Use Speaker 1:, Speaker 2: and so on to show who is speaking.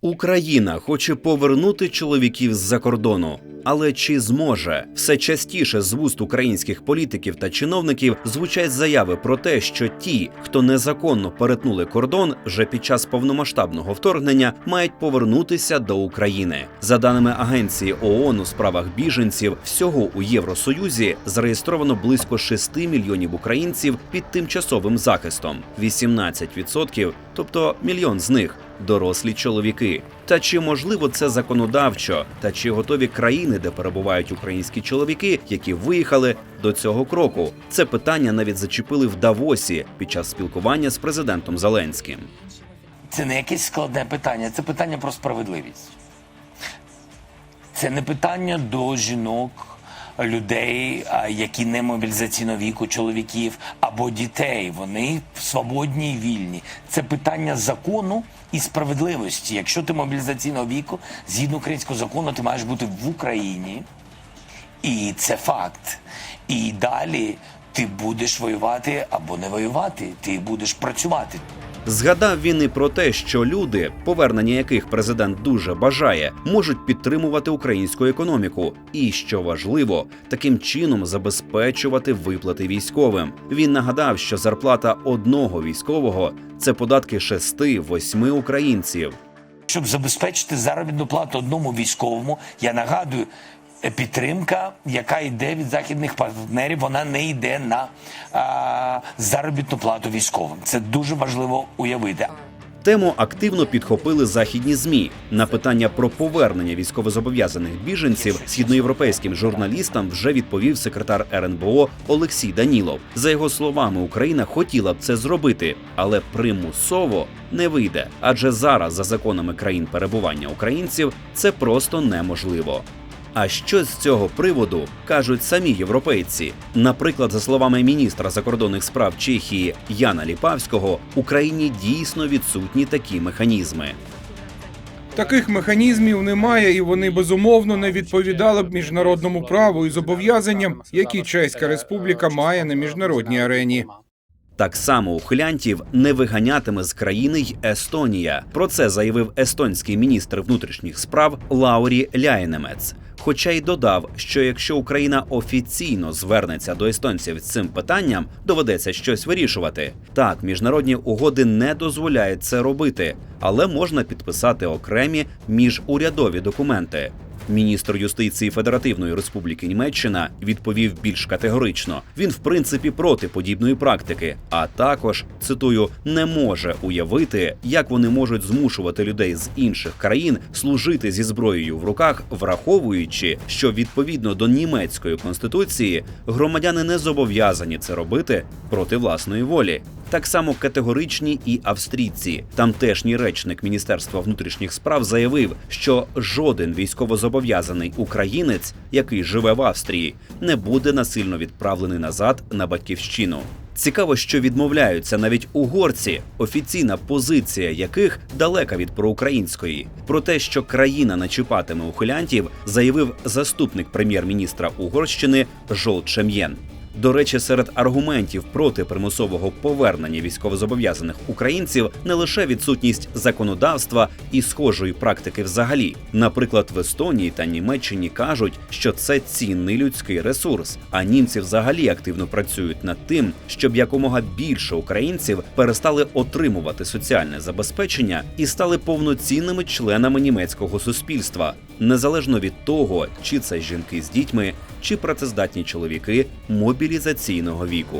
Speaker 1: Україна хоче повернути чоловіків з-за кордону. Але чи зможе все частіше з вуст українських політиків та чиновників звучать заяви про те, що ті, хто незаконно перетнули кордон вже під час повномасштабного вторгнення, мають повернутися до України. За даними агенції ООН у справах біженців, всього у Євросоюзі зареєстровано близько 6 мільйонів українців під тимчасовим захистом. 18%, тобто мільйон з них дорослі чоловіки. Та чи можливо це законодавчо? Та чи готові країни, де перебувають українські чоловіки, які виїхали до цього кроку? Це питання навіть зачепили в Давосі під час спілкування з президентом Зеленським.
Speaker 2: Це не якесь складне питання, це питання про справедливість. Це не питання до жінок, людей, які не мобілізаційного віку, чоловіків або дітей. Вони свободні і вільні. Це питання закону і справедливості. Якщо ти мобілізаційного віку, згідно українського закону, ти маєш бути в Україні. І це факт. І далі ти будеш воювати або не воювати, ти будеш працювати.
Speaker 1: Згадав він і про те, що люди, повернення яких президент дуже бажає, можуть підтримувати українську економіку, і що важливо, таким чином забезпечувати виплати військовим. Він нагадав, що зарплата одного військового це податки шести-восьми українців.
Speaker 2: Щоб забезпечити заробітну плату одному військовому, я нагадую, підтримка, яка йде від західних партнерів, вона не йде на а, заробітну плату військовим. Це дуже важливо уявити.
Speaker 1: Тему активно підхопили західні змі. На питання про повернення військовозобов'язаних біженців східноєвропейським журналістам вже відповів секретар РНБО Олексій Данілов. За його словами, Україна хотіла б це зробити, але примусово не вийде. Адже зараз, за законами країн перебування українців, це просто неможливо. А що з цього приводу кажуть самі європейці? Наприклад, за словами міністра закордонних справ Чехії Яна Ліпавського, Україні дійсно відсутні такі механізми.
Speaker 3: Таких механізмів немає, і вони безумовно не відповідали б міжнародному праву і зобов'язанням, які Чеська Республіка має на міжнародній арені.
Speaker 1: Так само ухилянтів не виганятиме з країни й Естонія. Про це заявив естонський міністр внутрішніх справ Лаурі Ляйнемец. Хоча й додав, що якщо Україна офіційно звернеться до естонців з цим питанням, доведеться щось вирішувати. Так, міжнародні угоди не дозволяють це робити, але можна підписати окремі міжурядові документи. Міністр юстиції Федеративної Республіки Німеччина відповів більш категорично. Він, в принципі, проти подібної практики, а також цитую, не може уявити, як вони можуть змушувати людей з інших країн служити зі зброєю в руках, враховуючи, що відповідно до німецької конституції громадяни не зобов'язані це робити проти власної волі. Так само категоричні і австрійці. Тамтешній речник Міністерства внутрішніх справ заявив, що жоден військовозобов'язаний українець, який живе в Австрії, не буде насильно відправлений назад на батьківщину. Цікаво, що відмовляються навіть угорці, офіційна позиція яких далека від проукраїнської. Про те, що країна начіпатиме ухилянтів, заявив заступник прем'єр-міністра Угорщини Жол Чем'єн. До речі, серед аргументів проти примусового повернення військовозобов'язаних українців не лише відсутність законодавства і схожої практики взагалі. Наприклад, в Естонії та Німеччині кажуть, що це цінний людський ресурс. А німці взагалі активно працюють над тим, щоб якомога більше українців перестали отримувати соціальне забезпечення і стали повноцінними членами німецького суспільства, незалежно від того, чи це жінки з дітьми, чи працездатні чоловіки мобілізаційного віку.